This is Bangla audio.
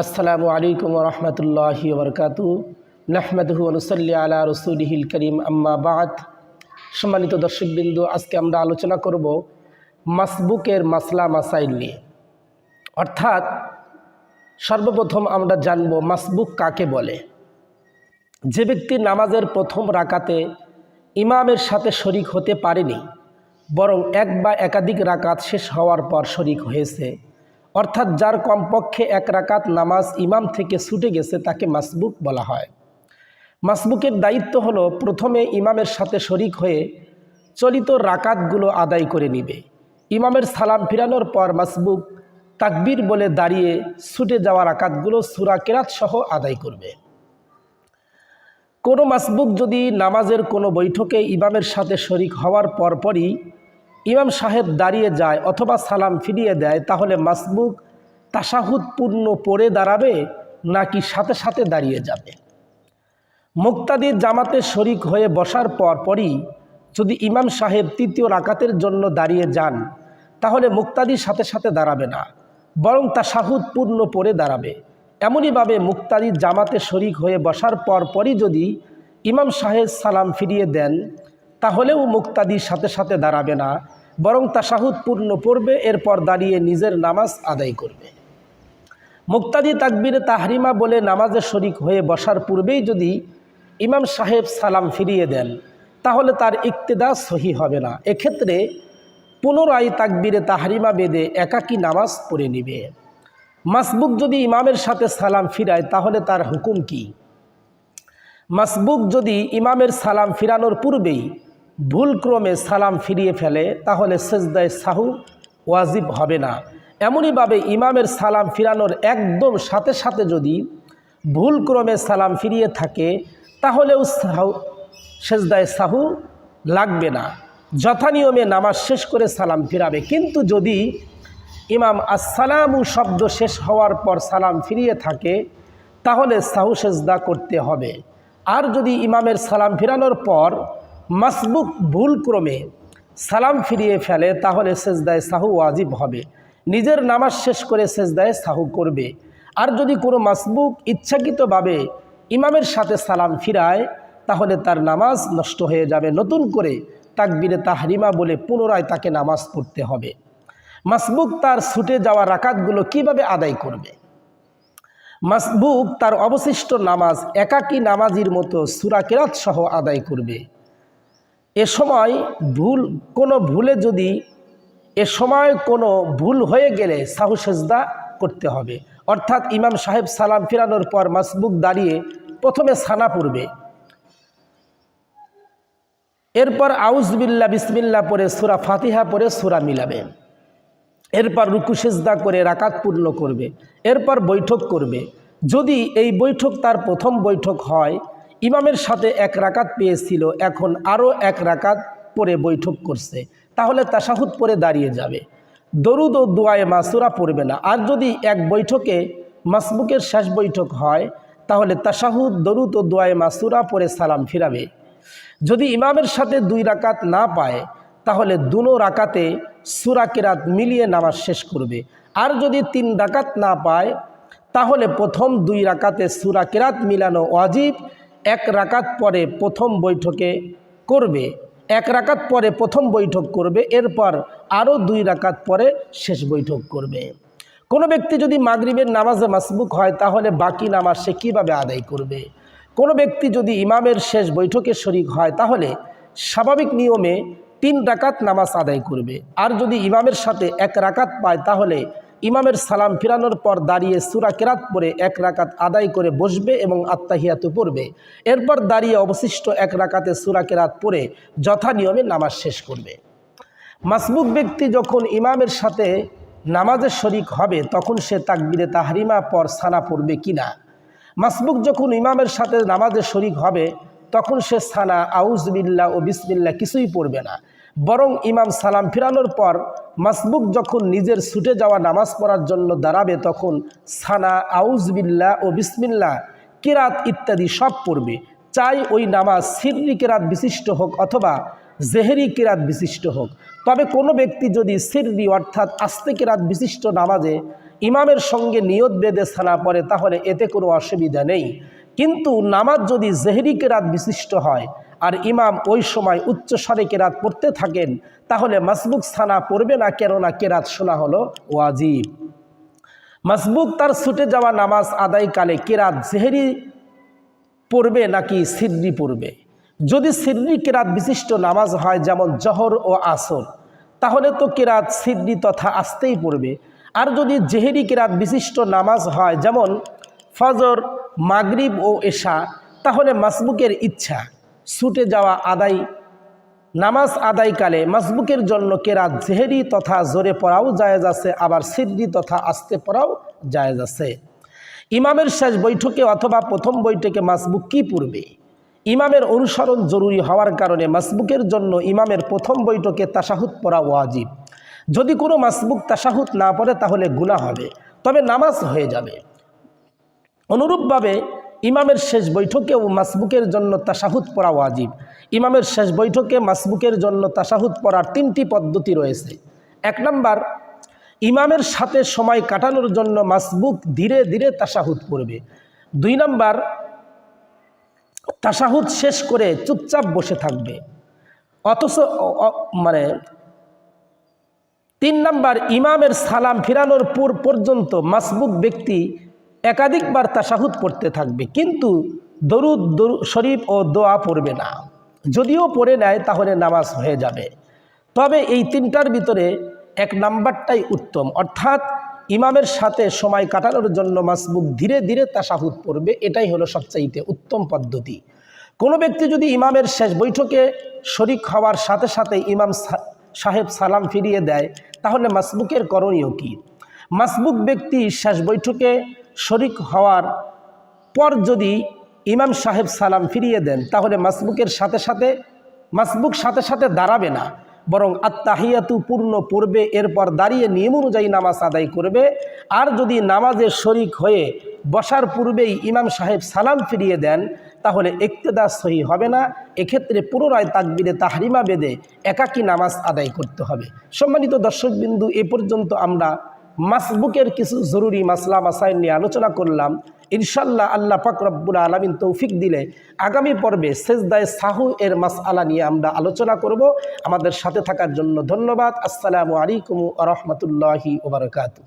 আসসালামু আলাইকুম রহমতুল্লাহি বরকাতু। নাহমেদহু অনুসল্লি আলা রসুলহিল করিম, আম্মা বাদ। সম্মানিত দর্শকবৃন্দু, আজকে আমরা আলোচনা করব মাসবুকের মাসলা মাসাইল নিয়ে। অর্থাৎ সর্বপ্রথম আমরা জানব মাসবুক কাকে বলে। যে ব্যক্তি নামাজের প্রথম রাকাতে ইমামের সাথে শরিক হতে পারেনি, বরং এক বা একাধিক রাকাত শেষ হওয়ার পর শরিক হয়েছে অর্থাৎ যার কমপক্ষে এক রাকাত নামাজ ইমাম থেকে ছুটে গেছে তাকে মাসবুক বলা হয়। মাসবুকের দায়িত্ব হলো প্রথমে ইমামের সাথে শরিক হয়ে চলিত রাকাতগুলো আদায় করে নিবে। ইমামের সালাম ফিরানোর পর মাসবুক তাকবির বলে দাঁড়িয়ে ছুটে যাওয়া রাকাতগুলো সুরা কেরাত সহ আদায় করবে। কোনো মাসবুক যদি নামাজের কোনো বৈঠকে ইমামের সাথে শরিক হওয়ার পরপরই ইমাম সাহেব দাঁড়িয়ে যায় অথবা সালাম ফিরিয়ে দেয়, তাহলে মাসবুক তাসাহুদপূর্ণ পড়ে দাঁড়াবে নাকি সাথে সাথে দাঁড়িয়ে যাবে? মুক্তাদির জামাতে শরিক হয়ে বসার পর পরই যদি ইমাম সাহেব তৃতীয় রাকাতের জন্য দাঁড়িয়ে যান, তাহলে মুক্তাদির সাথে সাথে দাঁড়াবে না, বরং তাসাহুদপূর্ণ পড়ে দাঁড়াবে। এমনইভাবে মুক্তাদির জামাতে শরিক হয়ে বসার পর পরই যদি ইমাম সাহেব সালাম ফিরিয়ে দেন, তাহলেও মুক্তাদির সাথে সাথে দাঁড়াবে না বরং তাসাহুদপূর্ণ পড়বে, এরপর দাঁড়িয়ে নিজের নামাজ আদায় করবে। মুক্তাদি তাকবিরে তাহরিমা বলে নামাজে শরিক হয়ে বসার পূর্বেই যদি ইমাম সাহেব সালাম ফিরিয়ে দেন, তাহলে তার ইক্তেদা সহি হবে না। এক্ষেত্রে পুনরায় তাকবিরে তাহরিমা বেদে একাকী নামাজ পড়ে নিবে। মাসবুক যদি ইমামের সাথে সালাম ফিরায়, তাহলে তার হুকুম কি? মাসবুক যদি ইমামের সালাম ফিরানোর পূর্বেই ভুলক্রমে সালাম ফিরিয়ে ফেলে, তাহলে সেজদায় সাহু ওয়াজিব হবে না। এমনইভাবে ইমামের সালাম ফিরানোর একদম সাথে সাথে যদি ভুলক্রমে সালাম ফিরিয়ে থাকে, তাহলেও সাহু, সেজদায় সাহু লাগবে না। যথানিয়মে নামাজ শেষ করে সালাম ফিরাবে। কিন্তু যদি ইমাম আসসালামু শব্দ শেষ হওয়ার পর সালাম ফিরিয়ে থাকে, তাহলে সাহু সেজদা করতে হবে। আর যদি ইমামের সালাম ফিরানোর পর মাসবুক ভুলক্রমে সালাম ফিরিয়ে ফেলে, তাহলে সেজদায় সাহু ওয়াজিব হবে। নিজের নামাজ শেষ করে সেজদায় সাহু করবে। আর যদি কোনো মাসবুক ইচ্ছাকৃতভাবে ইমামের সাথে সালাম ফিরায়, তাহলে তার নামাজ নষ্ট হয়ে যাবে। নতুন করে তাকবিরে তাহরিমা বলে পুনরায় তাকে নামাজ পড়তে হবে। মাসবুক তার ছুটে যাওয়া রাকাতগুলো কীভাবে আদায় করবে? মাসবুক তার অবশিষ্ট নামাজ একাকী নামাজির মতো সুরা কেরাত সহ আদায় করবে। এ সময় ভুল, কোনো ভুলে যদি এ সময় কোনো ভুল হয়ে গেলে সাহু সেজদা করতে হবে। অর্থাৎ ইমাম সাহেব সালাম ফিরানোর পর মাসবুক দাঁড়িয়ে প্রথমে সানা পড়বে। এরপর আউজবিল্লা বিসমিল্লা পরে সুরা ফাতিহা পরে সুরা মিলাবে এরপর রুকু সেজদা করে রাকাত পূর্ণ করবে। এরপর বৈঠক করবে। যদি এই বৈঠক তার প্রথম বৈঠক হয় ইমামের সাথে এক রাকাত পেয়েছিল, এখন আরও এক রাকাত পরে বৈঠক করছে। তাহলে তাসাহুদ পরে দাঁড়িয়ে যাবে। দরুদ ও দোয়ায়ে মাসুরা পড়বে না। আর যদি এক বৈঠকে মাসবুকের শেষ বৈঠক হয়, তাহলে তাসাহুদ দরুদ ও দোয়ায়ে মাসুরা পরে সালাম ফিরাবে। যদি ইমামের সাথে দুই রাকাত না পায়, তাহলে দুনো রাকাতে সুরা কেরাত মিলিয়ে নামাজ শেষ করবে। আর যদি তিন রাকাত না পায়, তাহলে প্রথম দুই রাকাতে সুরা কেরাত মিলানো অজিব এক রাকাত পরে প্রথম বৈঠকে করবে, এক রাকাত পরে প্রথম বৈঠক করবে, এরপর আরও দুই রাকাত পরে শেষ বৈঠক করবে। কোনো ব্যক্তি যদি মাগরিবের নামাজে মাসবুক হয়, তাহলে বাকি নামাজ সে কীভাবে আদায় করবে? কোনো ব্যক্তি যদি ইমামের শেষ বৈঠকে শরিক হয়, তাহলে স্বাভাবিক নিয়মে তিন রাকাত নামাজ আদায় করবে। আর যদি ইমামের সাথে এক রাকাত পায়, তাহলে ইমামের সালাম ফিরানোর পর দাঁড়িয়ে সুরা কেরাত পরে এক রাকাত আদায় করে বসবে এবং আত্মাহিয়াতু পড়বে। এরপর দাঁড়িয়ে অবশিষ্ট এক রাকাতে সুরা কেরাত পরে যথা নিয়মে নামাজ শেষ করবে। মাসবুক ব্যক্তি যখন ইমামের সাথে নামাজের শরিক হবে, তখন সে তাকবিরে তাহারিমা পর সানা পড়বে কিনা? মাসবুক যখন ইমামের সাথে নামাজের শরিক হবে, তখন সে সানা আউজবিল্লা ও বিসমিল্লা কিছুই পড়বে না। বরং ইমাম সালাম ফিরানোর পর মাসবুক যখন নিজের ছুটে যাওয়া নামাজ পড়ার জন্য দাঁড়াবে তখন সানা আউজবিল্লা ও বিসমিল্লা কেরাত ইত্যাদি সব পড়বে। চাই ওই নামাজ সিররি কেরাত বিশিষ্ট হোক অথবা জেহেরি কেরাত বিশিষ্ট হোক। তবে কোনো ব্যক্তি যদি সিররি অর্থাৎ আস্তে কেরাত বিশিষ্ট নামাজে ইমামের সঙ্গে নিয়ত বেদে সানা পড়ে তাহলে এতে কোনো অসুবিধা নেই। কিন্তু নামাজ যদি জেহরি কেরাত বিশিষ্ট হয় আর ইমাম ওই সময় উচ্চ স্বরে কেরাত পড়তে থাকেন, তাহলে মাসবুক সানা পড়বে না, কেননা কেরাত শোনা হলো ওয়াজিব। মাসবুক তার ছুটে যাওয়া নামাজ আদায়কালে কেরাত জেহেরি পড়বে নাকি সিদ্রি পড়বে? যদি সিদ্রি কেরাত বিশিষ্ট নামাজ হয়, যেমন জহর ও আসর, তাহলে তো কেরাত সিদ্রি তথা আসতেই পড়বে। আর যদি জেহেরি কেরাত বিশিষ্ট নামাজ হয়, যেমন ফজর মাগরিব ও এশা, তাহলে মাসবুকের ইচ্ছা, ছুটে যাওয়া আদায়, নামাজ আদায়কালে মাসবুকের জন্য কেরাত, জেহেরি তথা জোরে পড়াও জায়েজ আছে, আবার সিদ্ধি তথা আস্তে পড়াও জায়েজ আছে। ইমামের শেষ বৈঠকে অথবা প্রথম বৈঠকে মাসবুক কি পড়বে? ইমামের অনুসরণ জরুরি হওয়ার কারণে মাসবুকের জন্য ইমামের প্রথম বৈঠকে তাসাহুদ পড়া ওয়াজিব। যদি কোনো মাসবুক তাসাহুদ না পড়ে, তাহলে গুণা হবে, তবে নামাজ হয়ে যাবে। অনুরূপভাবে ইমামের শেষ বৈঠকেও মাসবুকের জন্য তাসাহুদ পড়া ওয়াজিব। ইমামের শেষ বৈঠকে মাসবুকের জন্য তাসাহুদ পড়ার তিনটি পদ্ধতি রয়েছে। এক নম্বর, ইমামের সাথে সময় কাটানোর জন্য মাসবুক ধীরে ধীরে তাসাহুদ পড়বে। দুই নম্বর, তাসাহুদ শেষ করে চুপচাপ বসে থাকবে। অথচ মানে তিন নম্বর, ইমামের সালাম ফিরানোর পূর পর্যন্ত মাসবুক ব্যক্তি একাধিকবার তাসাহুদ পড়তে থাকবে, কিন্তু দরুদ, দরু, শরীফ ও দোয়া পড়বে না। যদিও পড়ে নেয়, তাহলে নামাজ হয়ে যাবে। তবে এই তিনটার ভিতরে এক নাম্বারটাই উত্তম। অর্থাৎ ইমামের সাথে সময় কাটানোর জন্য মাসবুক ধীরে ধীরে তাসাহুদ পড়বে, এটাই হলো সবচাইতে উত্তম পদ্ধতি। কোনো ব্যক্তি যদি ইমামের শেষ বৈঠকে শরিক হওয়ার সাথে সাথে ইমাম সাহেব সালাম ফিরিয়ে দেয়, তাহলে মাসবুকের করণীয় কী? মাসবুক ব্যক্তি শেষ বৈঠকে শরিক হওয়ার পর যদি ইমাম সাহেব সালাম ফিরিয়ে দেন, তাহলে মাসবুকের সাথে সাথে, মাসবুক সাথে সাথে দাঁড়াবে না। বরং আত্মাহিয়াতু পূর্ণ পড়বে, এরপর দাঁড়িয়ে নিয়ম অনুযায়ী নামাজ আদায় করবে। আর যদি নামাজের শরিক হয়ে বসার পূর্বেই ইমাম সাহেব সালাম ফিরিয়ে দেন, তাহলে একতেদা সহি হবে না। এক্ষেত্রে পুনরায় তাকবিরে তাহরিমা বেদে একাকী নামাজ আদায় করতে হবে। সম্মানিত দর্শকবিন্দু, এ পর্যন্ত আমরা মাসবুকের কিছু জরুরি মাসলা মাসাইল নিয়ে আলোচনা করলাম। ইনশাল্লাহ আল্লাহ রব্বুল আলমিন তৌফিক দিলে আগামী পর্বে সেজদায় সাহু এর মাসআলা নিয়ে আমরা আলোচনা করব। আমাদের সাথে থাকার জন্য ধন্যবাদ। আসসালামু আলাইকুম রহমতুল্লাহি ওবরকাতু